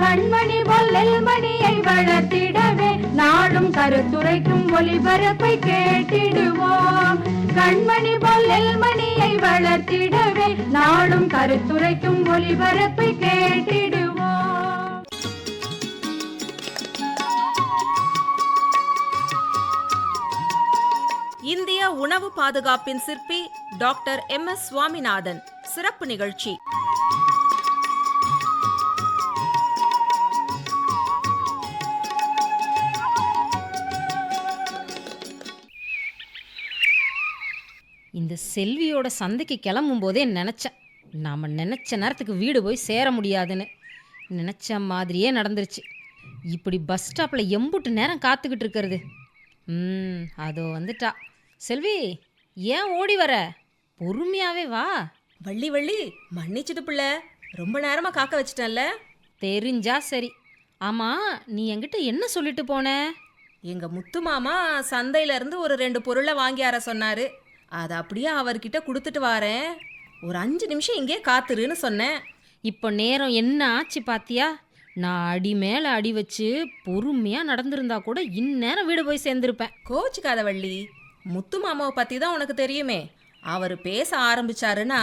கண்மணி பொல்லல் மணியை வளர்த்திடவே நாடும் கருத்துரைக்கும் ஒளிபரப்பை கேட்டிடுவோம். கண்மணி பொல்லல் மணியை வளர்த்திடவே நாடும் கருத்துரைக்கும் ஒளிபரப்பை கேட்டிடுவோம். இந்திய உணவு பாதுகாப்பின் சிற்பி டாக்டர் எம் எஸ் சுவாமிநாதன். சிறப்பு நிகழ்ச்சி. இந்த செல்வியோட சந்தைக்கு கிளம்பும் போதே நினச்சேன். நாம் நினச்ச நேரத்துக்கு வீடு போய் சேர முடியாதுன்னு. நினச்ச மாதிரியே நடந்துருச்சு. இப்படி பஸ் ஸ்டாப்பில் எம்புட்டு நேரம் காத்துக்கிட்டு இருக்கிறது. ம் அதோ வந்துட்டா. செல்வி ஏன் ஓடி வர? பொறுமையாவே வா. வள்ளி வள்ளி மன்னிச்சிடு பிள்ளை. ரொம்ப நேரமா காக்க வச்சிட்டேன்ல. தெரிஞ்சா சரி. ஆமாம் நீ என்கிட்ட என்ன சொல்லிட்டு போன? எங்க முத்து மாமா சந்தையில இருந்து ஒரு ரெண்டு பொருளை வாங்கியார சொன்னாரு. அதை அப்படியே அவர்கிட்ட கொடுத்துட்டு வாரேன். ஒரு அஞ்சு நிமிஷம் இங்கே காத்துருன்னு சொன்னேன். இப்போ நேரம் என்ன ஆச்சு பாத்தியா? நான் அடி மேலே அடி வச்சு பொறுமையாக நடந்திருந்தா கூட இந்நேரம் வீடு போய் சேர்ந்துருப்பேன். கோச்சுக்காத வள்ளி. முத்து மாமாவை பற்றி தான் உனக்கு தெரியுமே. அவர் பேச ஆரம்பிச்சாருன்னா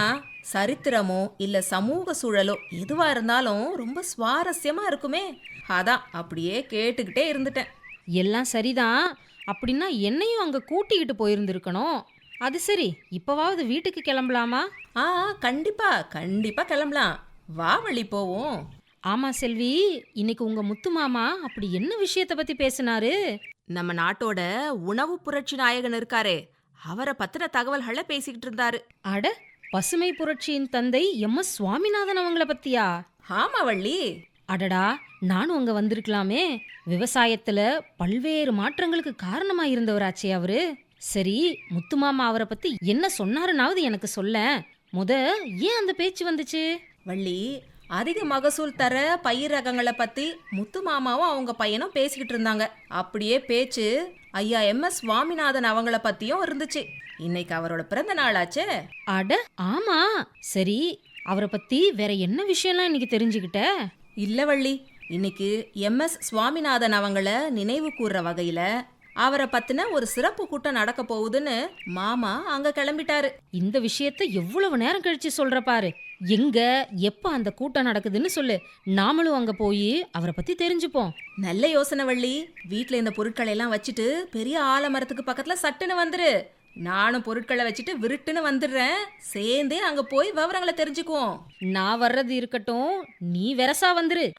சரித்திரமோ இல்லை சமூக சூழலோ எதுவாக இருந்தாலும் ரொம்ப சுவாரஸ்யமாக இருக்குமே. அதான் அப்படியே கேட்டுக்கிட்டே இருந்துட்டேன். எல்லாம் சரிதான். அப்படின்னா என்னையும் அங்கே கூட்டிக்கிட்டு போயிருந்துருக்கணும். அது சரி இப்போவாவது வீட்டுக்கு கிளம்பலாமா? ஆ கண்டிப்பா கண்டிப்பா கிளம்பலாம். வா வள்ளி போவோம். ஆமாம் செல்வி இன்னைக்கு உங்கள் முத்து மாமா அப்படி என்ன விஷயத்தை பற்றி பேசினாரு? நம்ம நாட்டோட உணவு புரட்சி நாயகன் இருக்காரே அவரை பத்தின தகவல்களை பேசிக்கிட்டு இருந்தாரு. அட பசுமை புரட்சியின் தந்தை எம். எஸ். சுவாமிநாதன் அவங்கள பத்தியா? ஆமா வள்ளி அடடா நானும் அங்க வந்திருக்கலாமே. விவசாயத்துல பல்வேறு மாற்றங்களுக்கு காரணமா இருந்தவராச்சே அவரு. சரி முத்துமாமா அவரை பத்தி என்ன சொன்னாருனாவது எனக்கு சொல்ல. முத ஏன் அந்த பேச்சு வந்துச்சு? வள்ளி அதிக மகசூல் தர பயிர் ரகங்களை பத்தி முத்து மாமாவும் அவங்க பையனும் பேசிக்கிட்டு இருந்தாங்க. அப்படியே பேச்சு ஐயா எம். எஸ். சுவாமிநாதன் அவங்கள பத்தியும் இருந்துச்சு. இன்னைக்கு அவரோட பிறந்த நாளாச்சே. அட ஆமா. சரி அவரை பத்தி வேற என்ன விஷயம்லாம் இன்னைக்கு தெரிஞ்சுக்கிட்ட? இல்ல வள்ளி இன்னைக்கு எம். எஸ். சுவாமிநாதன் அவங்கள நினைவு கூர்ற வகையில அவரை பத்தின ஒரு சிறப்பு கூட்டம் நடக்க போகுதுன்னு மாமா அங்க கிளம்பிட்டாரு. இந்த விஷயத்த எவ்வளவு நேரம் கழிச்சு சொல்ற பாரு. எங்க எப்ப அந்த கூட்டம் நடக்குதுன்னு சொல்லு. நாமளும் அங்க போய் அவரை பத்தி தெரிஞ்சுப்போம். நல்ல யோசனை வள்ளி. வீட்ல இந்த பொருட்களை எல்லாம் வச்சுட்டு பெரிய ஆலமரத்துக்கு பக்கத்துல சட்டுன்னு வந்துரு. நானும் பொருட்களை வச்சுட்டு விருட்டுன்னு வந்துடுறேன். சேர்ந்தே அங்க போய் விவரங்களை தெரிஞ்சுக்குவோம். நான் வர்றது இருக்கட்டும் நீ வெரசா வந்துரு.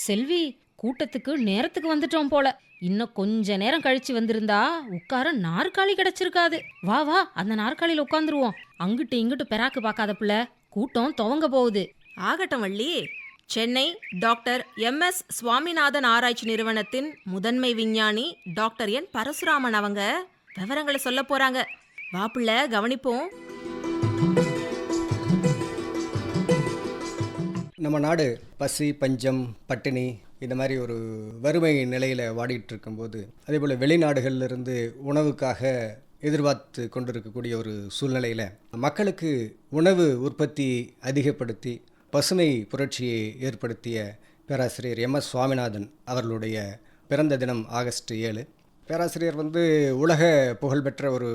செல்வி கூட்டத்துக்கு நேரத்துக்கு வந்துட்டோம் போல. இன்னும் கொஞ்ச நேரம் கழிச்சு வந்திருந்தா உட்கார நாற்காலி கிடைச்சிருக்காது. வா வா அந்த நாற்காலியில உட்காந்துருவோம். அங்கிட்டு இங்கிட்டு பெராக்கு பார்க்காத புள்ள கூட்டம் துவங்க போகுது. ஆகட்டும் Valli. Chennai doctor M. S. Swaminathan ஆராய்ச்சி நிறுவனத்தின் முதன்மை விஞ்ஞானி டாக்டர் என். பரசுராமன் அவங்க விவரங்களை சொல்ல போறாங்க. வாப்புள்ள கவனிப்போம். நம்ம நாடு பசி பஞ்சம் பட்டினி இந்த மாதிரி ஒரு வறுமை நிலையில் வாடிட்டு இருக்கும்போது அதே போல் வெளிநாடுகளிலிருந்து உணவுக்காக எதிர்பார்த்து கொண்டிருக்கக்கூடிய ஒரு சூழ்நிலையில் மக்களுக்கு உணவு உற்பத்தி அதிகப்படுத்தி பசுமை புரட்சியை ஏற்படுத்திய பேராசிரியர் எம் எஸ் சுவாமிநாதன் அவர்களுடைய பிறந்த தினம் ஆகஸ்ட் ஏழு. பேராசிரியர் வந்து உலக புகழ்பெற்ற ஒரு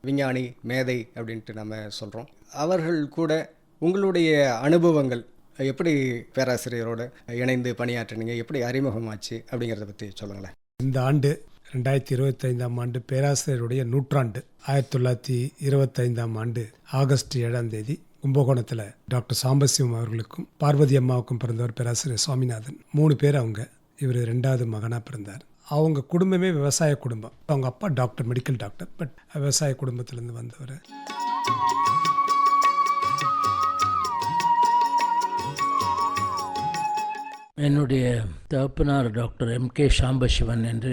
விஞ்ஞானி மேதை அப்படின்ட்டு நம்ம சொல்கிறோம் அவர்கள் கூட உங்களுடைய அனுபவங்கள் எப்படி பேராசிரியரோட இணைந்து பணியாற்றினீங்க? எப்படி அறிமுகமாச்சு? அப்படிங்கிறத பற்றி சொல்லுங்களேன். இந்த ஆண்டு ரெண்டாயிரத்தி இருபத்தைந்தாம் ஆண்டு பேராசிரியருடைய நூற்றாண்டு. ஆயிரத்தி தொள்ளாயிரத்தி இருபத்தைந்தாம் ஆண்டு ஆகஸ்ட் ஏழாம் தேதி கும்பகோணத்தில் டாக்டர் சாம்பசிவம் அவர்களுக்கும் பார்வதி அம்மாவுக்கும் பிறந்தவர் பேராசிரியர் சுவாமிநாதன். மூணு பேர் அவங்க. இவர் ரெண்டாவது மகனாக பிறந்தார். அவங்க குடும்பமே விவசாய குடும்பம். அவங்க அப்பா டாக்டர் மெடிக்கல் டாக்டர். பட் விவசாய குடும்பத்திலேருந்து வந்தவர். என்னுடைய தகப்பனார் டாக்டர் எம் கே சாம்பசிவன் என்று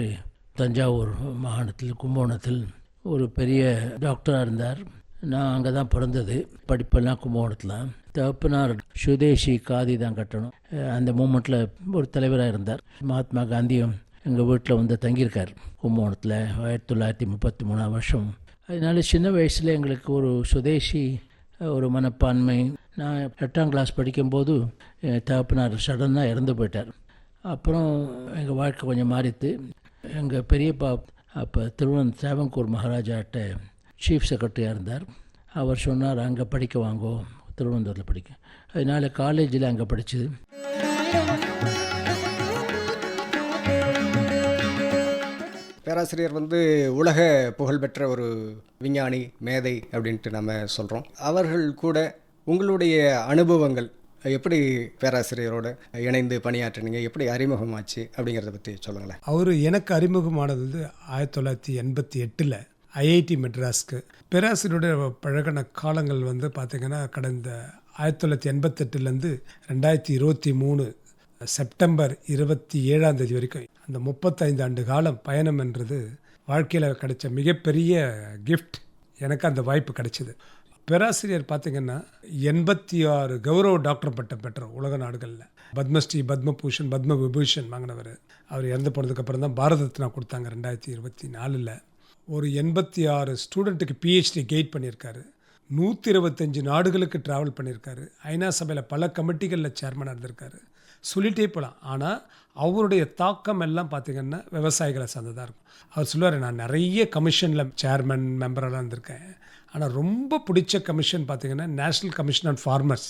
தஞ்சாவூர் மாகாணத்தில் கும்பகோணத்தில் ஒரு பெரிய டாக்டராக இருந்தார். நான் அங்கே தான் பிறந்தது. படிப்பெல்லாம் கும்பகோணத்தில். தகப்பனார் சுதேசி காதி தான் கட்டணும். அந்த மூமெண்ட்டில் ஒரு தலைவராக இருந்தார். மகாத்மா காந்தியும் எங்கள் வீட்டில் வந்து தங்கியிருக்கார். கும்பகோணத்தில் ஆயிரத்தி தொள்ளாயிரத்தி முப்பத்தி மூணாம் வருஷம். அதனால சின்ன வயசில் எங்களுக்கு ஒரு சுதேசி ஒரு மனப்பான்மை. நான் எட்டாம் கிளாஸ் படிக்கும்போது என் தகப்பனார் சடனாக இறந்து போயிட்டார். அப்புறம் எங்கள் வாழ்க்கை கொஞ்சம் மாறித்து எங்கள் பெரியப்பா அப்போ திருவனந்த சேவங்கூர் மகாராஜாட்ட சீஃப் செக்ரட்டரியாக இருந்தார். அவர் சொன்னார் அங்கே படிக்க வாங்கோ திருவனந்தபுரத்தில் படிக்க. அதனால் காலேஜில் அங்கே படித்தது பேராசிரியர் வந்து உலக புகழ்பெற்ற ஒரு விஞ்ஞானி மேதை அப்படின்ட்டு நம்ம சொல்கிறோம் அவர்கள் கூட உங்களுடைய அனுபவங்கள் எப்படி பேராசிரியரோட இணைந்து பணியாற்றினீங்க? எப்படி அறிமுகமாச்சு? அப்படிங்கிறத பற்றி சொல்லுங்களேன். அவர் எனக்கு அறிமுகமானது வந்து ஆயிரத்தி தொள்ளாயிரத்தி எண்பத்தி எட்டில் ஐஐடி மெட்ராஸ்க்கு. பேராசிரியருடைய பழகின காலங்கள் வந்து பார்த்திங்கன்னா கடந்த ஆயிரத்தி தொள்ளாயிரத்தி எண்பத்தெட்டுலேருந்து ரெண்டாயிரத்தி இருபத்தி மூணு செப்டம்பர் இருபத்தி ஏழாம் தேதி வரைக்கும் அந்த முப்பத்தைந்து ஆண்டு காலம் பயணம் என்றது வாழ்க்கையில் கிடைச்ச மிகப்பெரிய கிஃப்ட் எனக்கு அந்த வாய்ப்பு கிடைச்சிது. பேராசிரியர் பார்த்திங்கன்னா எண்பத்தி ஆறு கௌரவ டாக்டர் பட்டம் பெற்றார் உலக நாடுகளில். பத்மஸ்ரீ பத்மபூஷன் பத்ம விபூஷன் வாங்கினவர். அவர் இறந்து போனதுக்கப்புறம் தான் பாரத ரத்னா கொடுத்தாங்க ரெண்டாயிரத்தி இருபத்தி நாலில். ஒரு எண்பத்தி ஆறு ஸ்டூடெண்ட்டுக்கு பிஹெச்டி கெயிட் பண்ணியிருக்காரு. நூற்றி இருபத்தஞ்சு நாடுகளுக்கு ட்ராவல் பண்ணியிருக்காரு. ஐநா சபையில் பல கமிட்டிகளில் சேர்மனாக இருந்திருக்காரு. சொல்லிட்டே போகலாம். ஆனால் அவருடைய தாக்கம் எல்லாம் பார்த்திங்கன்னா விவசாயிகளை சார்ந்ததாக இருக்கும். அவர் சொல்லுவார் நான் நிறைய கமிஷனில் சேர்மன் மெம்பரெல்லாம் இருந்திருக்கேன். ஆனால் ரொம்ப பிடிச்ச கமிஷன் பார்த்திங்கன்னா நேஷ்னல் கமிஷன் ஆன் ஃபார்மர்ஸ்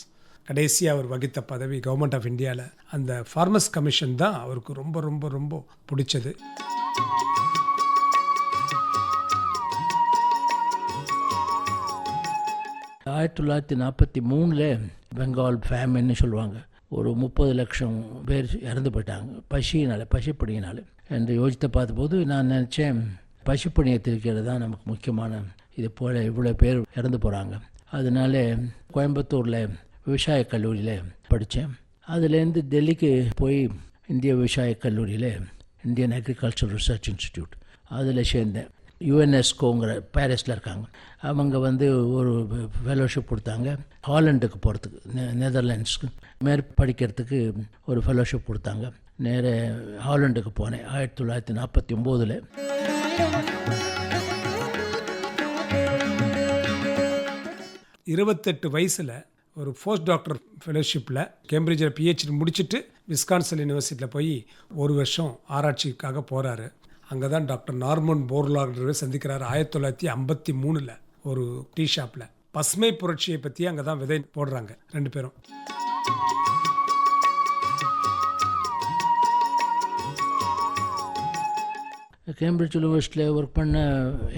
கடைசியாக அவர் வகித்த பதவி கவர்மெண்ட் ஆஃப் இந்தியாவில் அந்த ஃபார்மர்ஸ் கமிஷன் தான் அவருக்கு ரொம்ப ரொம்ப ரொம்ப பிடிச்சது. ஆயிரத்தி தொள்ளாயிரத்தி நாற்பத்தி மூணில் பெங்கால் ஃபேமின்னு சொல்லுவாங்க. ஒரு முப்பது லட்சம் பேர் இறந்து போயிட்டாங்க. பசியினால் பசிப்படியினால். என்று யோசித்து பார்த்தபோது நான் நினச்சேன் பசிப்பணியை திருக்கிறது தான் நமக்கு முக்கியமான இது போல் இவ்வளோ பேர் இறந்து போகிறாங்க அதனால கோயம்புத்தூரில் விவசாய கல்லூரியில் படித்தேன். அதுலேருந்து டெல்லிக்கு போய் இந்திய விவசாய கல்லூரியில் இந்தியன் அக்ரிகல்ச்சர் ரிசர்ச் இன்ஸ்டிடியூட் அதில் சேர்ந்தேன். யுஎன்எஸ்கோங்கிற பாரிஸில் இருக்காங்க. அவங்க வந்து ஒரு ஃபெலோஷிப் கொடுத்தாங்க. ஹாலண்டுக்கு போகிறதுக்கு நெ நெதர்லாண்ட்ஸ்க்கு. மேற்படிக்கிறதுக்கு ஒரு ஃபெலோஷிப் கொடுத்தாங்க. நேர ஹாலண்டுக்கு போனேன். ஆயிரத்தி தொள்ளாயிரத்தி நாற்பத்தி ஒம்போதில். இருபத்தெட்டு வயசில் ஒரு போஸ்ட் டாக்டர் ஃபெலோஷிப்பில் கேம்பிரிட்ஜில் பிஹெச்டி முடிச்சுட்டு விஸ்கான்சன் யூனிவர்சிட்டியில் போய் ஒரு வருஷம் ஆராய்ச்சிக்காக போகிறாரு அங்கே தான் டாக்டர் நார்மன் போர்லாக்டரை சந்திக்கிறார். ஆயிரத்தி தொள்ளாயிரத்தி ஐம்பத்தி மூணில் ஒரு டீ ஷாப்பில் பசுமை புரட்சியை பற்றி அங்கே தான் விதை போடுறாங்க ரெண்டு பேரும். கேம்பிரிட்ஜ் யூனிவர்சிட்டியில் ஒர்க் பண்ண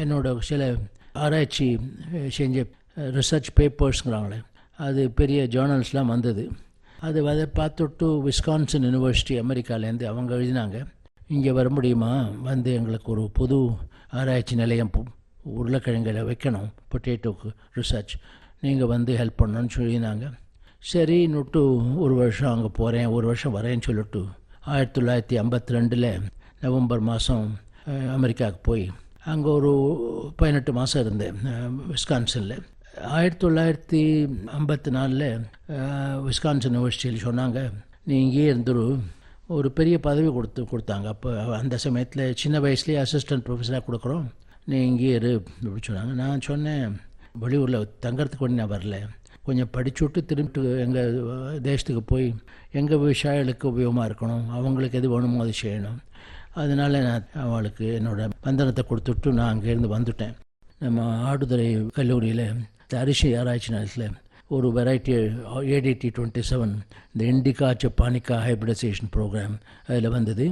என்னோட சில ஆராய்ச்சி செஞ்ச ரிசர்ச் பேப்பர்ஸ்ங்கிறாங்களே அது பெரிய ஜேர்னல்ஸ்லாம் வந்தது. அது அதை பார்த்துட்டு விஸ்கான்சன் யூனிவர்சிட்டி அமெரிக்காலேருந்து அவங்க எழுதினாங்க. இங்கே வர முடியுமா? வந்து எங்களுக்கு ஒரு புது ஆராய்ச்சி நிலையம் உருளைக்கிழங்கில் வைக்கணும். பொட்டேட்டோக்கு ரிசர்ச் நீங்கள் வந்து ஹெல்ப் பண்ணணும்னு சொல்லியிருந்தாங்க. சரி நுட்டு ஒரு வருஷம் அங்கே போகிறேன் ஒரு வருஷம் வரேன்னு சொல்லிட்டு ஆயிரத்தி தொள்ளாயிரத்தி ஐம்பத்தி ரெண்டில் நவம்பர் மாதம் அமெரிக்காவுக்கு போய் அங்கே ஒரு பதினெட்டு மாதம் இருந்தேன் விஸ்கான்சனில். ஆயிரத்தி தொள்ளாயிரத்தி ஐம்பத்தி நாலில் விஸ்கான்சன் யூனிவர்சிட்டியில் சொன்னாங்க நீ இங்கேயே இருந்துரு ஒரு பெரிய பதவி கொடுத்து கொடுத்தாங்க. அப்போ அந்த சமயத்தில் சின்ன வயசுலேயே அசிஸ்டன்ட் ப்ரொஃபஸராக கொடுக்குறோம். நீ இங்கேயே இரு அப்படின்னு சொன்னாங்க. நான் சொன்னேன் வெளியூரில் தங்கறதுக்கு வேண்டி நான் வரல. கொஞ்சம் படிச்சுட்டு திரும்பிட்டு எங்கள் தேசத்துக்கு போய் எங்கள் விவசாயிகளுக்கு உபயோகமாக இருக்கணும். அவங்களுக்கு எது வேணுமோ அது செய்யணும். அதனால் நான் அவளுக்கு என்னோட பந்தனத்தை கொடுத்துட்டு நான் அங்கேருந்து வந்துட்டேன். நம்ம ஆடுதுறை கல்லூரியில் அரிசி ஆராய்ச்சி நிலையத்தில் ஒரு வெரைட்டி ஏடிடி டுவெண்ட்டி செவன் இந்த இண்டிகா ஜப்பானிக்கா ஹைப்ரிடைசேஷன் ப்ரோக்ராம் அதில் வந்தது.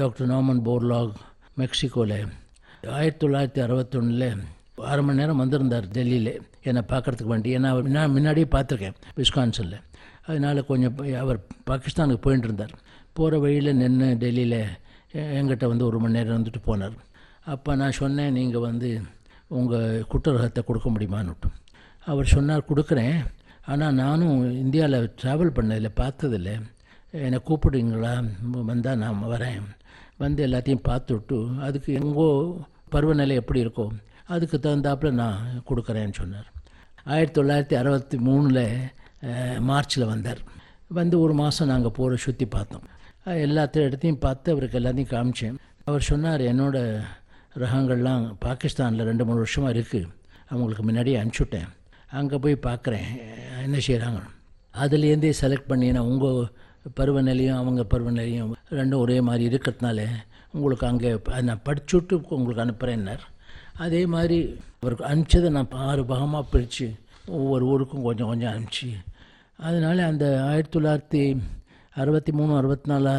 டாக்டர் நாமன் போர்லாக் மெக்சிகோவில் ஆயிரத்தி தொள்ளாயிரத்தி அறுபத்தொன்னில் அரை மணி நேரம் வந்திருந்தார் டெல்லியில். என்னை பார்க்கறதுக்கு வேண்டி. ஏன்னா நான் முன்னாடியே பார்த்துருக்கேன் விஸ்கான்சனில். அதனால் கொஞ்சம் அவர் பாகிஸ்தானுக்கு போயிட்டு இருந்தார். போகிற வழியில் நின்று டெல்லியில் எங்கிட்ட வந்து ஒரு மணி நேரம் வந்துட்டு போனார். அப்போ நான் சொன்னேன் நீங்கள் வந்து உங்கள் குற்றரகத்தை கொடுக்க முடியுமான்னுட்டும் அவர் சொன்னார் கொடுக்குறேன். ஆனால் நானும் இந்தியாவில் ட்ராவல் பண்ணதில்லை பார்த்ததில்லை. என்னை கூப்பிடுங்களா வந்தால் நான் வரேன். வந்து எல்லாத்தையும் பார்த்துட்டு அதுக்கு எங்கோ பருவநிலை எப்படி இருக்கோ அதுக்கு தகுந்தாப்புல நான் கொடுக்குறேன்னு சொன்னார். ஆயிரத்தி தொள்ளாயிரத்தி அறுபத்தி மூணில் மார்ச்சில் வந்தார். வந்து ஒரு மாதம் நாங்கள் போகிற சுற்றி பார்த்தோம். அஹ் எல்லாத்த இடத்தையும் பார்த்து அவருக்கு எல்லாத்தையும் காமிச்சேன். அவர் சொன்னார் என்னோடய ரகங்கள்லாம் பாகிஸ்தானில் ரெண்டு மூணு வருஷமாக இருக்குது அவங்களுக்கு முன்னாடியே அனுப்பிச்சுட்டேன். அங்கே போய் பார்க்குறேன் என்ன செய்கிறாங்க அதுலேருந்தே செலக்ட் பண்ணி நான் உங்கள் பருவநிலையும் அவங்க பருவநிலையும் ரெண்டும் ஒரே மாதிரி இருக்கிறதுனால உங்களுக்கு அங்கே நான் படிச்சுட்டு உங்களுக்கு அனுப்புகிறேன்னார் அதே மாதிரி அவருக்கு அனுப்பிச்சதை நான் ஆறு பாகமாக பிரித்து ஒவ்வொரு ஊருக்கும் கொஞ்சம் கொஞ்சம் அனுப்பிச்சி. அதனால அந்த ஆயிரத்தி தொள்ளாயிரத்தி அறுபத்தி மூணு அறுபத்தி நாலு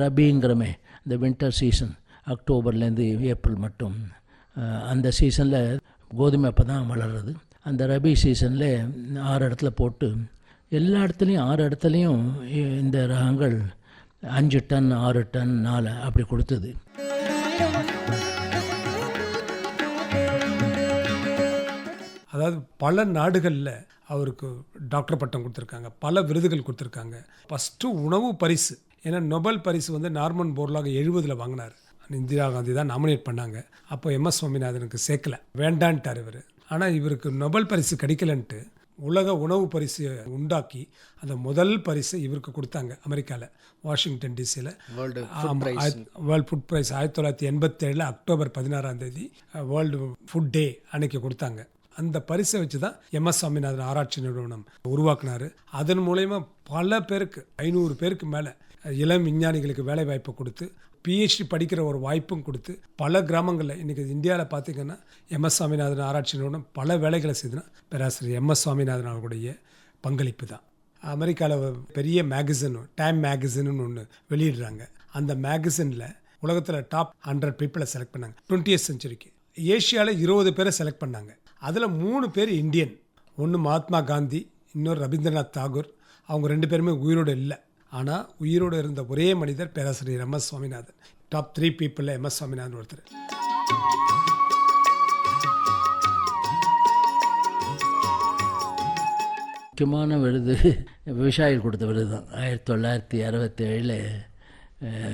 ரபிங்கிறமே இந்த வின்டர் சீசன் அக்டோபர்லேருந்து ஏப்ரல் மட்டும். அந்த சீசனில் கோதுமை அப்போ தான் வளர்றது. அந்த ரபி சீசனில் ஆறு இடத்துல போட்டு எல்லா இடத்துலையும் ஆறு இடத்துலையும் இந்த ரகங்கள் அஞ்சு டன் ஆறு டன் நாலு அப்படி கொடுத்தது. அதாவது பல நாடுகளில் அவருக்கு டாக்டர் பட்டம் கொடுத்துருக்காங்க பல விருதுகள் கொடுத்துருக்காங்க. ஃபஸ்ட்டு உணவு பரிசு ஏன்னா நொபல் பரிசு வந்து நார்மன் போர்லாக எழுபதில் வாங்கினார். இந்திரா காந்தி தான் நாமினேட் பண்ணாங்க. அப்போ எம்எஸ் சுவாமிநாதனுக்கு சேர்க்கல. வேண்டான்ட்டார் இவர். ஆனால் இவருக்கு நொபல் பரிசு கிடைக்கலன்ட்டு உலக உணவு பரிசு உண்டாக்கி அந்த முதல் பரிசு இவருக்கு கொடுத்தாங்க அமெரிக்காவில் வாஷிங்டன் டிசியில் வேர்ல்டு ஃபுட் ப்ரைஸ் ஆயிரத்தி தொள்ளாயிரத்தி எண்பத்தேழில் அக்டோபர் பதினாறாம் தேதி வேர்ல்டு ஃபுட் டே அன்னைக்கு கொடுத்தாங்க. அந்த பரிசை வச்சு தான் எம்எஸ் சாமிநாதன் ஆராய்ச்சி நிறுவனம் உருவாக்குனாரு. அதன் மூலயமா பல பேருக்கு ஐநூறு பேருக்கு மேலே இளம் விஞ்ஞானிகளுக்கு வேலை வாய்ப்பை கொடுத்து பிஹெச்டி படிக்கிற ஒரு வாய்ப்பும் கொடுத்து பல கிராமங்களில் இன்றைக்கி இந்தியாவில் பார்த்தீங்கன்னா எம்எஸ் சுவாமிநாதன் ஆராய்ச்சி நிறுவனம் பல வேலைகளை செய்துனா பேராசிரியர் எம்எஸ் சுவாமிநாதன் அவர்களுடைய பங்களிப்பு தான். அமெரிக்காவில் பெரிய மேகசின் டைம் மேகசின்னு ஒன்று வெளியிடுறாங்க. அந்த மேகசினில் உலகத்தில் டாப் ஹண்ட்ரட் பீப்புளை செலக்ட் பண்ணாங்க. டுவெண்ட்டியத் செஞ்சுரிக்கு ஏஷியாவில் இருபது பேரை செலக்ட் பண்ணாங்க. அதில் மூணு பேர் இந்தியன். ஒன்று மகாத்மா காந்தி இன்னொரு ரவீந்திரநாத் தாகூர். அவங்க ரெண்டு பேருமே உயிரோடு இல்லை. ஆனால் உயிரோடு இருந்த ஒரே மனிதர் பேராசிரியர் M. S. Swaminathan. Top three பீப்புளில் M. S. Swaminathan ஒருத்தர். முக்கியமான விருது விவசாயிகள் கொடுத்த விருது தான். ஆயிரத்தி தொள்ளாயிரத்தி அறுபத்தேழில்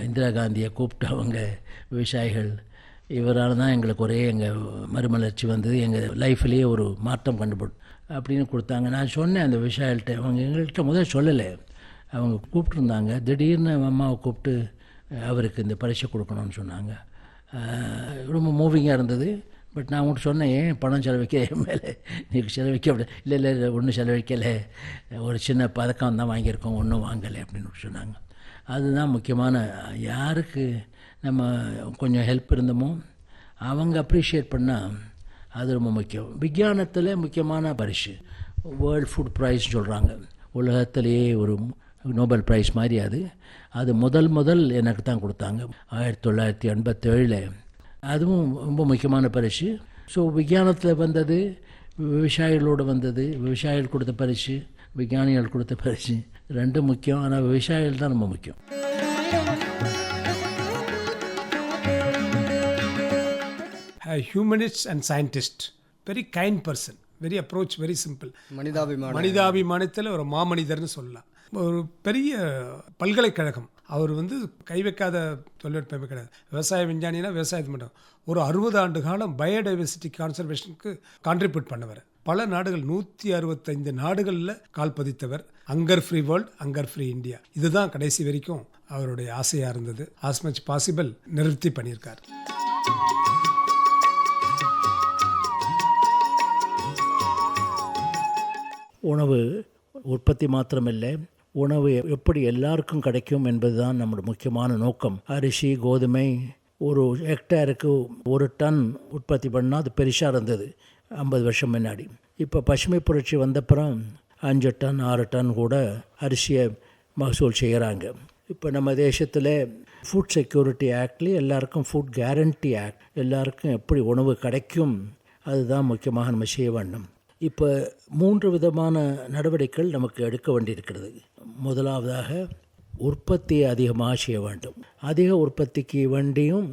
இந்திரா காந்தியை கூப்பிட்டு அவங்க விவசாயிகள் இவரால் தான் எங்களுக்கு ஒரே எங்கள் மறுமலர்ச்சி வந்தது. எங்கள் லைஃப்லேயே ஒரு மாற்றம் கண்டுபிடி அப்படின்னு கொடுத்தாங்க. நான் சொன்னேன் அந்த விவசாயிகள்கிட்ட. அவங்க எங்கள்கிட்ட முதல் சொல்லலை. அவங்க கூப்பிட்டுருந்தாங்க. திடீர்னு அம்மாவை கூப்பிட்டு அவருக்கு இந்த பரிசு கொடுக்கணும்னு சொன்னாங்க. ரொம்ப மூவிங்காக இருந்தது. பட் நான் உங்கள்கிட்ட சொன்னேன் ஏன் பணம் செலவிக்க? மேலே நீங்கள் செலவிக்க அப்படி இல்லை இல்லை இல்லை ஒன்றும் செலவிக்கலை. ஒரு சின்ன பதக்கம் தான் வாங்கியிருக்கோம் ஒன்றும் வாங்கலை அப்படின்னு சொன்னாங்க. அதுதான் முக்கியமான யாருக்கு நம்ம கொஞ்சம் ஹெல்ப் இருந்தோமோ அவங்க அப்ரிஷியேட் பண்ணால் அது ரொம்ப முக்கியம். விஞ்ஞானத்தில் முக்கியமான பரிசு வேர்ல்ட் ஃபுட் ப்ரைஸ் சொல்கிறாங்க உலகத்திலேயே ஒரு நோபல் ப்ரைஸ் மாதிரி அது. அது முதல் முதல் எனக்கு தான் கொடுத்தாங்க. ஆயிரத்தி தொள்ளாயிரத்தி எண்பத்தேழில் அதுவும் ரொம்ப முக்கியமான பரிசு. ஸோ விஞ்ஞானத்தில் வந்தது விவசாயிகளோடு வந்தது விவசாயிகள் கொடுத்த பரிசு விஞ்ஞானிகள் கொடுத்த பரிசு ரெண்டும் முக்கியம். ஆனால் விவசாயிகள் தான் ரொம்ப முக்கியம். Humanist and scientist very kind person very approach very simple மனிதாபிமான. மனிதாபிமானத்தில் ஒரு மாமனிதர்னு சொல்லலாம். ஒரு பெரிய பல்கலைக்கழகம். அவர் வந்து கை வைக்காத தொழில்நுட்பமே கிடையாது. விவசாய விஞ்ஞானினா விவசாயத்து மட்டும். ஒரு அறுபது ஆண்டு காலம் பயோடைவர்சிட்டி கான்சர்வேஷனுக்கு கான்ட்ரிபியூட் பண்ணவர். பல நாடுகள் நூற்றி அறுபத்தைந்து நாடுகளில் கால் பதித்தவர். Hunger free world hunger free India இதுதான் கடைசி வரைக்கும் அவருடைய ஆசையாக இருந்தது. ஆஸ் மச் பாசிபிள் நிறுத்தி பண்ணியிருக்கார். உணவு உற்பத்தி மாத்திரமில்லை. உணவு எப்படி எல்லாருக்கும் கிடைக்கும் என்பதுதான் நம்முடைய முக்கியமான நோக்கம். அரிசி கோதுமை ஒரு ஹெக்டேருக்கு ஒரு டன் உற்பத்தி பண்ணால் அது பெருசாக இருந்தது ஐம்பது வருஷம் முன்னாடி. இப்போ பசுமை புரட்சி வந்தப்புறம் அஞ்சு டன் ஆறு டன் கூட அரிசியை மகசூல் செய்கிறாங்க இப்போ நம்ம தேசத்தில் ஃபுட் செக்யூரிட்டி ஆக்ட்லேயே எல்லாருக்கும் ஃபுட் கேரண்டி ஆக்ட் எல்லாருக்கும் எப்படி உணவு கிடைக்கும் அதுதான் முக்கியமாக நம்ம செய்ய வேண்டும். இப்போ மூன்று விதமான நடவடிக்கைகள் நமக்கு எடுக்க வேண்டியிருக்கிறது. முதலாவதாக உற்பத்தியை அதிகமாக செய்ய வேண்டும். அதிக உற்பத்திக்கு வேண்டியும்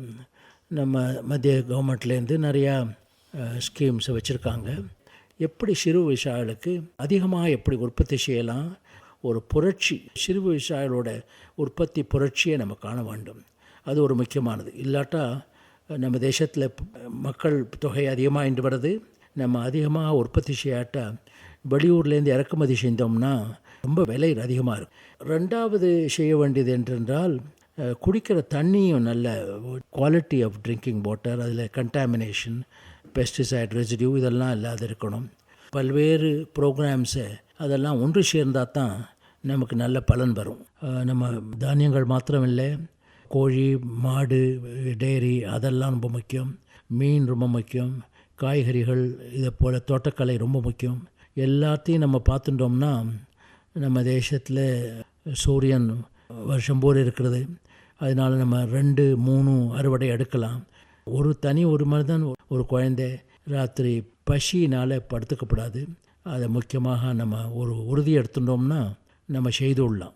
நம்ம மத்திய கவர்மெண்ட்லேருந்து நிறையா ஸ்கீம்ஸ் வச்சுருக்காங்க. எப்படி சிறு விவசாயிகளுக்கு அதிகமாக எப்படி உற்பத்தி செய்யலாம்? ஒரு புரட்சி சிறு விவசாயிகளோட உற்பத்தி புரட்சியை நம்ம காண வேண்டும். அது ஒரு முக்கியமானது. இல்லாட்டா நம்ம தேசத்தில் மக்கள் தொகை அதிகமாக வருது. நம்ம அதிகமாக உற்பத்தி செய்யாட்டா வெளியூர்லேருந்து இறக்குமதி செஞ்சோம்னா ரொம்ப விலை அதிகமாக இருக்கும். ரெண்டாவது செய்ய வேண்டியது என்றென்றால் குடிக்கிற தண்ணியும் நல்ல குவாலிட்டி ஆஃப் ட்ரிங்கிங் வாட்டர் அதில் கண்டாமினேஷன் பெஸ்டிசைட் ரெசிடியூ இதெல்லாம் இல்லாத இருக்கணும். பல்வேறு ப்ரோக்ராம்ஸை அதெல்லாம் ஒன்று சேர்ந்தால் தான் நமக்கு நல்ல பலன் வரும். நம்ம தானியங்கள் மாத்திரமில்லை கோழி மாடு டெய்ரி அதெல்லாம் ரொம்ப முக்கியம். மீன் ரொம்ப முக்கியம். காய்கறிகள் இதை போல் தோட்டக்கலை ரொம்ப முக்கியம். எல்லாத்தையும் நம்ம பார்த்துட்டோம்னா நம்ம தேசத்தில் சூரியன் வருஷம் போல் இருக்கிறது. அதனால் நம்ம ரெண்டு மூணு அறுவடை எடுக்கலாம். ஒரு தனி ஒரு மனிதன் ஒரு குழந்தை ராத்திரி பசியினால் படுத்துக்கப்படாது அதை முக்கியமாக நம்ம ஒரு உறுதி எடுத்துட்டோம்னா நம்ம செய்து விடலாம்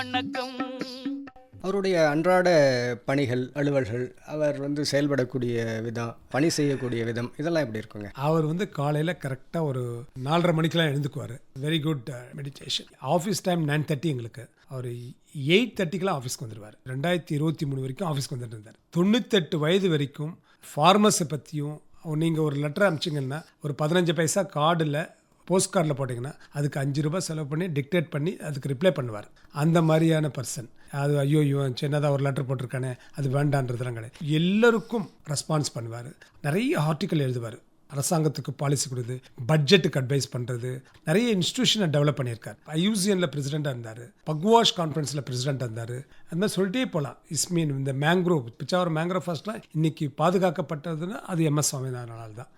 வணக்கம். அவருடைய அன்றாட பணிகள் அலுவல்கள் அவர் வந்து செயல்படக்கூடிய விதம் பணி செய்யக்கூடிய விதம் இதெல்லாம் எப்படி இருக்குங்க? அவர் வந்து காலையில் கரெக்டாக ஒரு நாலரை மணிக்கெலாம் எழுந்துக்குவார். Very good meditation office time nine thirty எங்களுக்கு. அவர் எயிட் தேர்ட்டிக்கெலாம் ஆஃபீஸ்க்கு வந்துடுவார் ரெண்டாயிரத்தி இருபத்தி மூணு வரைக்கும் ஆஃபீஸ்க்கு வந்துட்டு இருந்தார். தொண்ணூத்தெட்டு வயது வரைக்கும் ஃபார்மஸை பற்றியும் நீங்கள் ஒரு லெட்டர் அனுப்பிச்சிங்கன்னா ஒரு பதினஞ்சு பைசா கார்டில் போஸ்ட் கார்டில் போட்டிங்கன்னா அதுக்கு அஞ்சு ரூபாய் செலவு பண்ணி டிக்டேட் பண்ணி அதுக்கு ரிப்ளை பண்ணுவார். அந்த மாதிரியான பர்சன் அது ஐயோ இவன் சின்னதாக ஒரு லெட்டர் போட்டிருக்கானே அது வேண்டான்றதுலாம் கிடையாது. எல்லோருக்கும் ரெஸ்பான்ஸ் பண்ணுவார். நிறைய ஆர்டிக்கல் எழுதுவார். அரசாங்கத்துக்கு பாலிசி கொடுது பட்ஜெட்டுக்கு அட்வைஸ் பண்ணுறது நிறைய இன்ஸ்டியூஷனை டெவலப் பண்ணியிருக்கார். ஐயூசியனில் பிரசிடெண்ட்டாக இருந்தார். பக்வாஷ் கான்ஃபரன்ஸில் பிரசிடெண்ட்டாக இருந்தார். அந்த மாதிரி சொல்லிட்டே போகலாம் இஸ்மீன் இந்த மேங்க்ரோவ் பிச்சாவரம் மேங்க்ரோவ் ஃபர்ஸ்ட்லாம் இன்றைக்கி பாதுகாக்கப்பட்டதுன்னா அது எம்எஸ் சுவாமிநாதனால் தான்.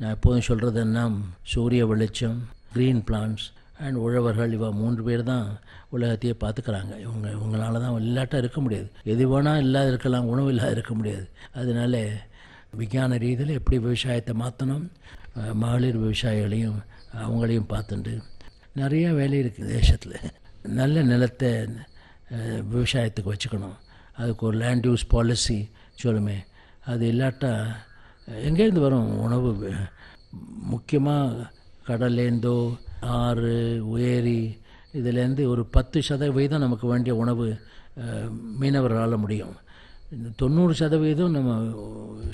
நான் எப்போதும் சொல்கிறது என்ன? சூரிய வெளிச்சம் க்ரீன் பிளான்ஸ் அண்ட் உழவர்கள் இவ மூன்று பேர் தான் உலகத்தையே பார்த்துக்கிறாங்க. இவங்க இவங்களால தான் இல்லாட்டாக இருக்க முடியாது. எது வேணால் இல்லாத இருக்கலாம் உணவு இல்லாத இருக்க முடியாது. அதனால விஞ்ஞான ரீதியில் எப்படி விவசாயத்தை மாற்றணும் மகளிர் விவசாயிகளையும் அவங்களையும் பார்த்துட்டு நிறைய வேலை இருக்குது தேசத்தில். நல்ல நிலத்தை விவசாயத்துக்கு வச்சுக்கணும். அதுக்கு ஒரு லேண்ட் யூஸ் பாலிசி சொல்லுமே. அது இல்லாட்டா எங்கேருந்து வரும் உணவு? முக்கியமாக கடல்லேருந்தோ ஆறு ஏரி இதுலேருந்து ஒரு பத்து சதவீதம் நமக்கு வேண்டிய உணவு மீனவர்களால் முடியும். இந்த தொண்ணூறு சதவீதம் நம்ம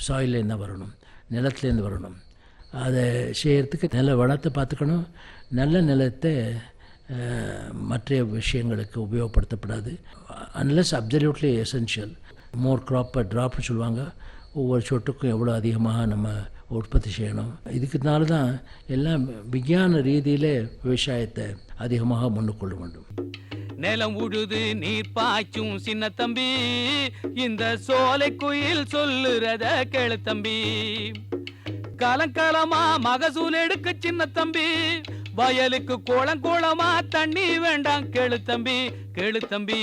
சாயிலேருந்து தான் வரணும் நிலத்துலேருந்து வரணும். அதை செய்கிறதுக்கு நில வளத்தை பார்த்துக்கணும். நல்ல நிலத்தை மற்ற விஷயங்களுக்கு உபயோகப்படுத்தப்படாது. அன்லெஸ் அப்சல்யூட்லி எசென்ஷியல் மோர் க்ராப்பை ட்ராப்னு சொல்லுவாங்க. ஒவ்வொரு சொட்டுக்கும் எவ்வளோ அதிகமாக நம்ம உற்பத்தி செய்யணும். இதுக்குனால தான் எல்லாம் விஞ்ஞான ரீதியிலே விவசாயத்தை அதிகமாக முன்னுக்கொள்ள வேண்டும். நிலம் உழுது நீர் பாய்ச்சும் சின்ன தம்பி இந்த சோலை குயில் சொல்லுறத கேளு தம்பி. கலங்கலமா மகசூல் எடுக்க சின்ன தம்பி வயலுக்கு கோளம் கோளமா தண்ணி வேண்டாம் கேளு தம்பி கேளு தம்பி.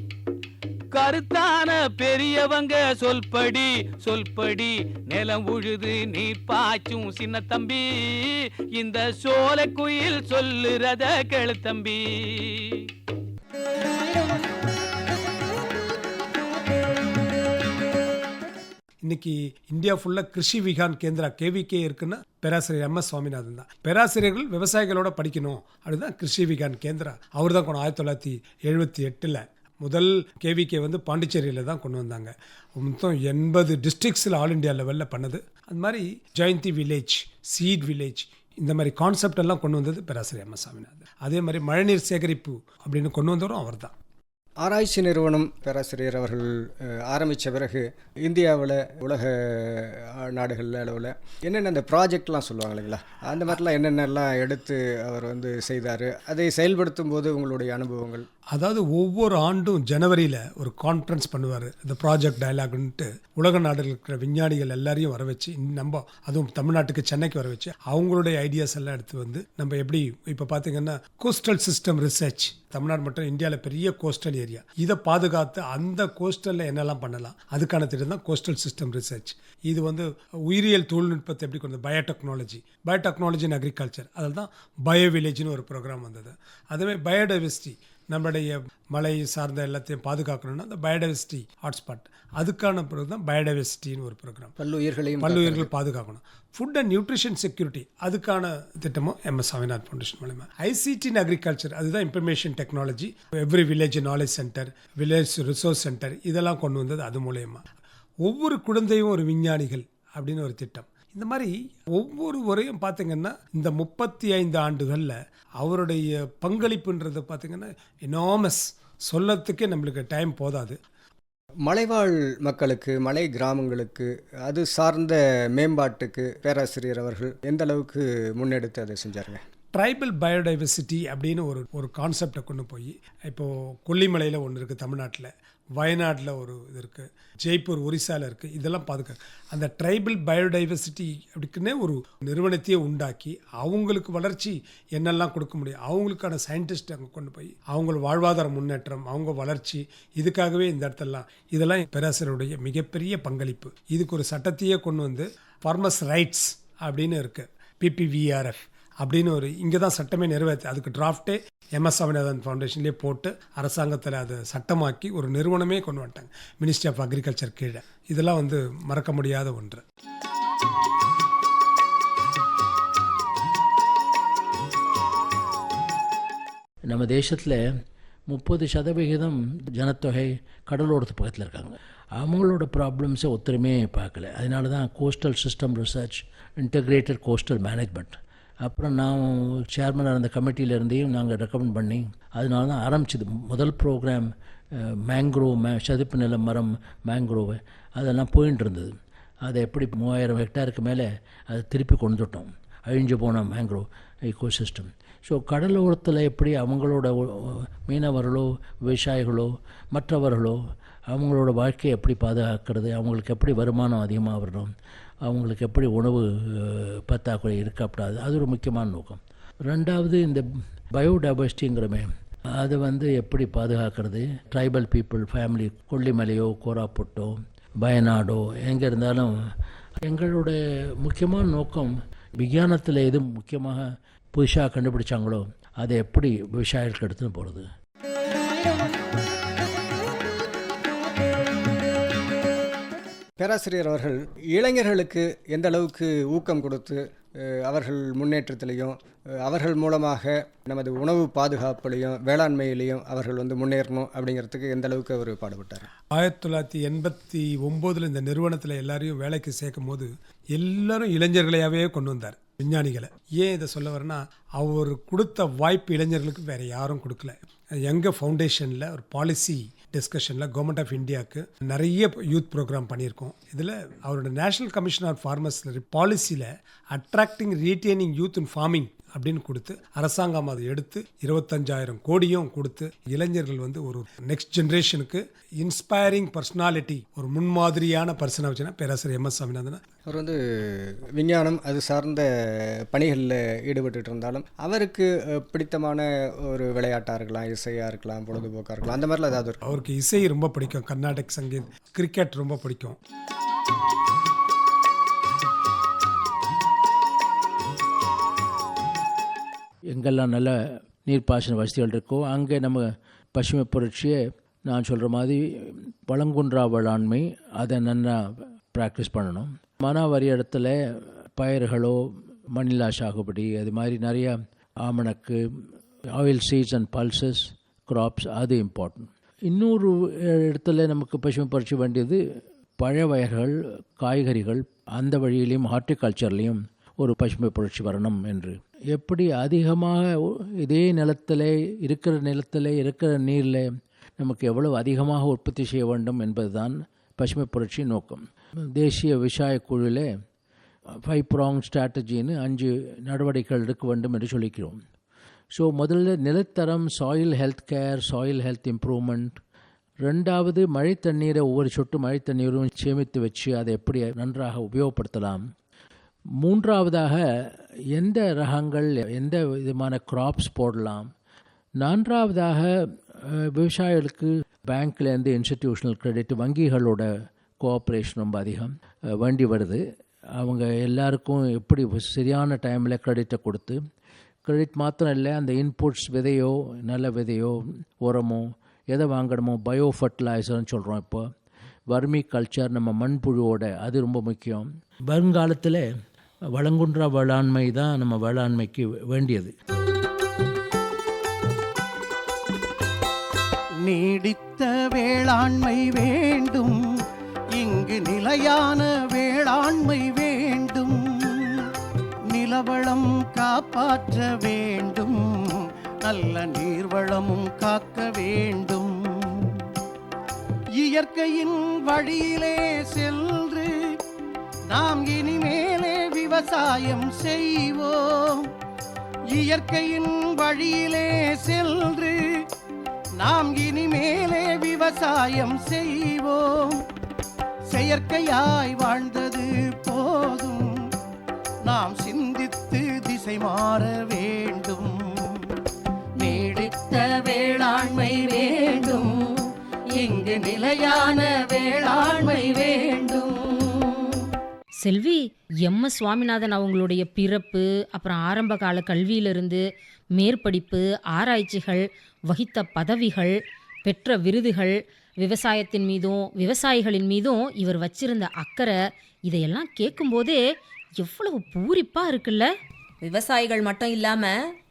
கருத்தான பெரியவங்க சொல்படி சொல்படி. நிலம் உழுது நீ பாய்ச்சும் சின்ன தம்பி இந்த சோலை குயில் சொல்லுறத கெளுத்தம்பி தம்பி. இன்னைக்கு இந்தியா ஃபுல்லாக கிருஷி விகான் கேந்திரா கேவிகே இருக்குன்னா பேராசிரியர் எம் எஸ் சுவாமிநாதன் தான். பேராசிரியர்கள் விவசாயிகளோட படிக்கணும். அப்படிதான் கிருஷி விகான் கேந்திரா. அவர் தான் கொண்டு ஆயிரத்தி தொள்ளாயிரத்தி எழுபத்தி எட்டில். முதல் கேவிகே வந்து பாண்டிச்சேரியில் தான் கொண்டு வந்தாங்க. மொத்தம் எண்பது டிஸ்ட்ரிக்ஸில் ஆல் இண்டியா லெவலில் பண்ணது. அது மாதிரி ஜெயந்தி வில்லேஜ் சீட் வில்லேஜ் இந்த மாதிரி கான்செப்ட் எல்லாம் கொண்டு வந்தது பேராசிரியர் எம் அதே மாதிரி மழைநீர் சேகரிப்பு அப்படின்னு கொண்டு வந்தவரும் அவர் தான் ஆராய்ச்சி நிறுவனம் பேராசிரியர் அவர்கள் ஆரம்பித்த பிறகு இந்தியாவில் உலக நாடுகள் நாடுகளில் அளவில் என்னென்ன அந்த ப்ராஜெக்ட்லாம் சொல்லுவாங்க இல்லைங்களா அந்த மாதிரிலாம் என்னென்னலாம் எடுத்து அவர் வந்து செய்தார்? அதை செயல்படுத்தும் போது உங்களுடைய அனுபவங்கள்? அதாவது ஒவ்வொரு ஆண்டும் ஜனவரியில் ஒரு கான்ஃபரன்ஸ் பண்ணுவார். இந்த ப்ராஜெக்ட் டயலாக்ன்ட்டு உலக நாடுகள் இருக்கிற விஞ்ஞானிகள் எல்லாரையும் வர வச்சு நம்ம அதுவும் தமிழ்நாட்டுக்கு சென்னைக்கு வர வச்சு அவங்களுடைய ஐடியாஸ் எல்லாம் எடுத்து வந்து நம்ம எப்படி இப்போ பார்த்தீங்கன்னா கோஸ்டல் சிஸ்டம் ரிசர்ச் தமிழ்நாடு மட்டும் இந்தியாவில் பெரிய கோஸ்டல் ஏரியா இதை பாதுகாத்து அந்த கோஸ்டலில் என்னெல்லாம் பண்ணலாம் அதுக்கான திட்டம் தான் கோஸ்டல் சிஸ்டம் ரிசர்ச் இது வந்து உயிரியல் தொழில்நுட்பத்தை எப்படி கொண்டு பயோடெக்னாலஜி பயோடெக்னாலஜி அண்ட் அக்ரிகல்ச்சர் அதில் தான் பயோ வில்லேஜ்னு ஒரு ப்ரோக்ராம் வந்தது. அதுவே பயோடைவர்சிட்டி நம்மளுடைய மலை சார்ந்த எல்லாத்தையும் பாதுகாக்கணும்னா அந்த பயோடைவர்சிட்டி ஹாட்ஸ்பாட் அதுக்கான பிறகு தான் பயோடைவர்சிட்டின்னு ஒரு ப்ரோக்ராம் பல்லுயிர்களையும் பல்லுயிர்கள் பாதுகாக்கணும். ஃபுட் அண்ட் நியூட்ரிஷன் செக்யூரிட்டி அதுக்கான திட்டமும் எம்எஸ் சாமிநாத் ஃபவுண்டேஷன் மூலமா. ஐசிடி இன் அக்ரிகல்ச்சர் அதுதான் information technology every village knowledge centre village resource centre இதெல்லாம் கொண்டு வந்தது அது மூலயமா ஒவ்வொரு குழந்தையும் ஒரு விஞ்ஞானிகள் அப்படின்னு ஒரு திட்டம். இந்த மாதிரி ஒவ்வொரு முறையும் பார்த்தீங்கன்னா இந்த முப்பத்தி ஐந்து ஆண்டுகளில் அவருடைய பங்களிப்புன்றது பார்த்தீங்கன்னா எனாமஸ் சொல்லத்துக்கே நம்மளுக்கு டைம் போதாது. மலைவாழ் மக்களுக்கு மலை கிராமங்களுக்கு அது சார்ந்த மேம்பாட்டுக்கு பேராசிரியர் அவர்கள் எந்த அளவுக்கு முன்னெடுத்து அதை செஞ்சாருங்க? ட்ரைபல் பயோடைவர்சிட்டி அப்படின்னு ஒரு ஒரு கான்செப்டை கொண்டு போய் இப்போது கொல்லிமலையில் ஒன்று இருக்குது தமிழ்நாட்டில். வயநாட்டில் ஒரு இது இருக்குது ஜெய்ப்பூர் ஒரிசாவில் இருக்குது இதெல்லாம் பாதுகாக்க. அந்த ட்ரைபல் பயோடைவர்சிட்டி அப்படிக்குன்னே ஒரு நிறுவனத்தையே உண்டாக்கி அவங்களுக்கு வளர்ச்சி என்னெல்லாம் கொடுக்க முடியும் அவங்களுக்கான சயின்டிஸ்ட் அங்கே கொண்டு போய் அவங்கள வாழ்வாதார முன்னேற்றம் அவங்க வளர்ச்சி இதுக்காகவே இந்த இடத்தெல்லாம். இதெல்லாம் பேராசிரியருடைய மிகப்பெரிய பங்களிப்பு. இதுக்கு ஒரு சட்டத்தையே கொண்டு வந்து ஃபார்மர்ஸ் ரைட்ஸ் அப்படின்னு இருக்குது பிபிவிஆர்எஃப் அப்படின்னு ஒரு இங்கே தான் சட்டமே நிறைவேற்றி. அதுக்கு டிராஃப்டே எம்எஸ் சாமிநாதன் ஃபவுண்டேஷன்லேயே போட்டு அரசாங்கத்தில் அதை சட்டமாக்கி ஒரு நிறுவனமே கொண்டு வந்துட்டாங்க. மினிஸ்ட்ரி ஆஃப் அக்ரிகல்ச்சர் கீழே. இதெல்லாம் வந்து மறக்க முடியாத ஒன்று. நம்ம தேசத்தில் முப்பது சதவிகிதம் ஜனத்தொகை கடலோரத்து பக்கத்தில் இருக்காங்க. அவங்களோட ப்ராப்ளம்ஸை ஒத்துருமே பார்க்கல. அதனால தான் coastal system research integrated coastal management அப்புறம் நான் சேர்மனாக இருந்த கமிட்டியிலேருந்தையும் நாங்கள் ரெக்கமெண்ட் பண்ணி அதனால தான் ஆரம்பிச்சது. முதல் ப்ரோக்ராம் மேங்க்ரோவ் மே சதுப்பு நில மரம் மேங்க்ரோவு அதெல்லாம் போயின்ட்டு இருந்தது அதை எப்படி மூவாயிரம் ஹெக்டாருக்கு மேலே அதை திருப்பி கொண்டு அழிஞ்சு போன மேங்க்ரோவ் ஈகோசிஸ்டம் ஸோ கடலோரத்தில் எப்படி அவங்களோட மீனவர்களோ விவசாயிகளோ மற்றவர்களோ அவங்களோட வாழ்க்கையை எப்படி பாதுகாக்கிறது அவங்களுக்கு எப்படி வருமானம் அதிகமாக வரணும் அவங்களுக்கு எப்படி உணவு பற்றாக்குறை இருக்கப்படாது அது ஒரு முக்கியமான நோக்கம். ரெண்டாவது இந்த பயோடைவர்சிட்டிங்கிறமே அதை வந்து எப்படி பாதுகாக்கிறது? ட்ரைபல் பீப்புள் ஃபேமிலி கொல்லிமலையோ கோராப்புட்டோ வயநாடோ எங்கே இருந்தாலும் எங்களோட முக்கியமான நோக்கம் விஞ்ஞானத்தில் எது முக்கியமாக புதுசாக கண்டுபிடிச்சாங்களோ அதை எப்படி விவசாயிகளுக்கு எடுத்துன்னு போகிறது பேராசிரியர் அவர்கள் இளைஞர்களுக்கு எந்த அளவுக்கு ஊக்கம் கொடுத்து அவர்கள் முன்னேற்றத்திலையும் அவர்கள் மூலமாக நமது உணவு பாதுகாப்புலையும் வேளாண்மையிலையும் அவர்கள் வந்து முன்னேறணும் அப்படிங்கிறதுக்கு எந்த அளவுக்கு அவர் பாடுபட்டார்? ஆயிரத்தி தொள்ளாயிரத்தி எண்பத்தி ஒம்போதில் இந்த நிறுவனத்தில் எல்லாரையும் வேலைக்கு சேர்க்கும் போது எல்லாரும் இளைஞர்களையாவே கொண்டு வந்தார் விஞ்ஞானிகளை. ஏன் இதை சொல்ல வரேன்னா அவர் கொடுத்த வாய்ப்பு இளைஞர்களுக்கு வேற யாரும் கொடுக்கல. எங்கள் ஃபவுண்டேஷனில் ஒரு பாலிசி டிஸ்கஷனில் கவர்மெண்ட் ஆஃப் இந்தியாவுக்கு நிறைய யூத் ப்ரோக்ராம் பண்ணியிருக்கோம். இதில் அவரோட national commission of farmers பாலிசியில் attracting retaining youth in farming அப்படின்னு கொடுத்து அரசாங்கம் அதை எடுத்து இருபத்தஞ்சாயிரம் கோடியும் கொடுத்து இளைஞர்கள் வந்து ஒரு நெக்ஸ்ட் ஜென்ரேஷனுக்கு இன்ஸ்பைரிங் பர்சனாலிட்டி ஒரு முன்மாதிரியான பர்சனாக வச்சுன்னா பேராசிரியர் எம் எஸ் சாமிநாதன். அவர் வந்து விஞ்ஞானம் அது சார்ந்த பணிகளில் ஈடுபட்டுட்டு இருந்தாலும் அவருக்கு பிடித்தமான ஒரு விளையாட்டாக இருக்கலாம் இசையாக இருக்கலாம் பொழுதுபோக்காக இருக்கலாம் அந்த மாதிரிலாம் ஏதாவது அவருக்கு இசை ரொம்ப பிடிக்கும். கர்நாடக் சங்கீத் கிரிக்கெட் ரொம்ப பிடிக்கும். எங்கெல்லாம் நல்ல நீர்ப்பாசன வசதிகள் இருக்கோ அங்கே நம்ம பசுமை புரட்சியை நான் சொல்கிற மாதிரி பழங்குன்றா வேளாண்மை அதை நல்லா ப்ராக்டிஸ் பண்ணணும். மனாவாரி இடத்துல பயிர்களோ மணிலா சாகுபடி அது மாதிரி நிறைய ஆமணக்கு oil seeds and pulses crops அது இம்பார்ட்டன்ட் இன்னொரு இடத்துல நமக்கு புரட்சி வேண்டியது பழ வயல்கள் காய்கறிகள் அந்த வழியிலையும் ஹார்டிகல்ச்சர்லேயும் ஒரு பசுமை புரட்சி வரணும் என்று. எப்படி அதிகமாக இதே நிலத்திலே இருக்கிற நிலத்திலே இருக்கிற நீரில் நமக்கு எவ்வளவு அதிகமாக உற்பத்தி செய்ய வேண்டும் என்பதுதான் பசுமை புரட்சி நோக்கம். தேசிய விவசாய குழுவில் ஃபைவ் ப்ராங் ஸ்ட்ராட்டஜின்னு அஞ்சு நடவடிக்கைகள் எடுக்க வேண்டும் என்று சொல்லிக்கிறோம். ஸோ முதல்ல நிலத்தரம் soil health care soil health improvement ரெண்டாவது மழை தண்ணீரை ஒவ்வொரு சொட்டு மழை தண்ணீரும் சேமித்து வச்சு அதை எப்படி நன்றாக உபயோகப்படுத்தலாம். மூன்றாவதாக எந்த ரகங்கள் எந்த விதமான கிராப்ஸ் போடலாம்? நான்காவதாக விவசாயிகளுக்கு பேங்க்லேருந்து இன்ஸ்டிடியூஷனல் கிரெடிட் வங்கிகளோட கோஆப்ரேஷன் ரொம்ப அதிகம். வண்டி வருது. அவங்க எல்லாருக்கும் எப்படி சரியான டைமில் கிரெடிட்டை கொடுத்து கிரெடிட் மாத்திரம் இல்லை அந்த இன்புட்ஸ் விதையோ நல்ல விதையோ உரமோ எதை வாங்கணுமோ பயோ ஃபர்டிலைசர்னு சொல்கிறோம் இப்போ. வர்மி கல்ச்சர் நம்ம மண்புழுவோட அது ரொம்ப முக்கியம். வருங்காலத்தில் வளங்குன்றா வேளாண்மை தான் நம்ம வேளாண்மைக்கு வேண்டியது. நீடித்த வேளாண்மை வேண்டும். இங்கு நிலையான வேளாண்மை வேண்டும். நிலவளம் காப்பாற்ற வேண்டும். நல்ல நீர்வளமும் காக்க வேண்டும். இயற்கையின் வழியிலே சென்று நாம் இனிமேலே விவசாயம் செய்வோம். இயற்கையின் வழியிலே சென்று நாம் இனிமேலே விவசாயம் செய்வோம். செயற்கையாய் வாழ்ந்தது போதும். நாம் சிந்தித்து திசை மாற வேண்டும். நீடித்த வேளாண்மை வேண்டும். இங்கு நிலையான வேளாண்மை வேண்டும். செல்வி எம். எஸ். சுவாமிநாதன் அவங்களுடைய பிறப்பு அப்புறம் ஆரம்ப கால கல்வியிலிருந்து மேற்படிப்பு ஆராய்ச்சிகள் வகித்த பதவிகள் பெற்ற விருதுகள் விவசாயத்தின் மீதும் விவசாயிகளின் மீதும் இவர் வச்சிருந்த அக்கறை இதையெல்லாம் கேட்கும்போதே எவ்வளவு பூரிப்பா இருக்குல்ல? விவசாயிகள் மட்டும் இல்லாம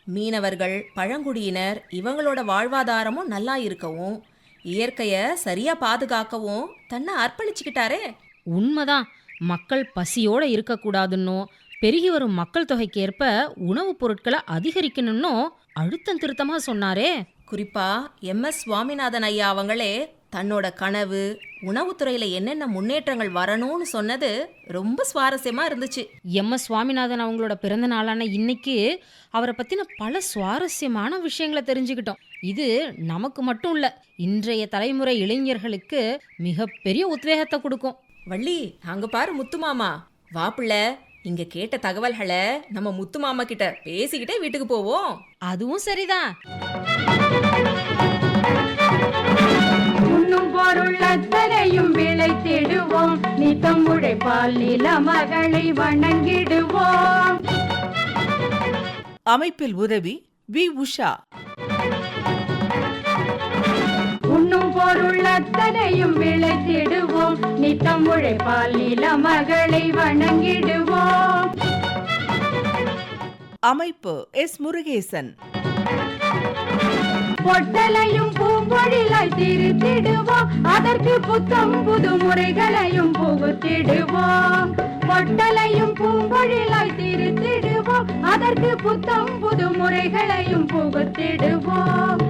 மீனவர்கள் பழங்குடியினர் இவங்களோட வாழ்வாதாரமும் நல்லா இருக்கவும் இயற்கைய சரியா பாதுகாக்கவும் தன்னை அர்ப்பணிச்சுக்கிட்டாரே. உண்மைதான். மக்கள் பசியோட இருக்கக்கூடாதுன்னோ பெருகி வரும் மக்கள் தொகைக்கேற்ப உணவுப் பொருட்களை அதிகரிக்கணும்னோ அழுத்தம் திருத்தமா சொன்னாரே. குறிப்பா எம். எஸ். சுவாமிநாதன் ஐயா அவங்களே தன்னோட கனவு உணவுத்துறையில என்னென்ன முன்னேற்றங்கள் வரணும்னு சொன்னது ரொம்ப சுவாரஸ்யமா இருந்துச்சு. எம். எஸ். சுவாமிநாதன் அவங்களோட பிறந்த நாளான இன்னைக்கு அவரை பத்தின பல சுவாரஸ்யமான விஷயங்களை தெரிஞ்சுக்கிட்டோம். இது நமக்கு மட்டும் இல்ல இன்றைய தலைமுறை இளைஞர்களுக்கு மிகப்பெரிய உத்வேகத்தை கொடுக்கும். வள்ளி அங்க பாரு முத்துமாமா வாப்புள்ள இங்க கேட்ட தகவல்களை நம்ம முத்துமாமா கிட்ட பேசிக்கிட்டே வீட்டுக்கு போவோம். அதுவும் சரிதான். உண்ணும் பொருள் அத்தனையும் நில மகளை வணங்கிடுவோம். அமைப்பில் உதவி வி உஷா. அத்தனையும் விளைத்திடுவோம். நித்தம் உழைப்பால் நில மகளை வணங்கிடுவோம். அமைப்பு எஸ் முருகேசன். பொட்டலையும் பூம்பொழிலாய் திருத்திடுவோம். அதற்கு புத்தம் புது முறைகளையும் புகுத்திடுவோம். பொட்டலையும் பூம்பொழிலாய் திருத்திடுவோம். அதற்கு புத்தம் புது முறைகளையும் புகுத்திடுவோம்.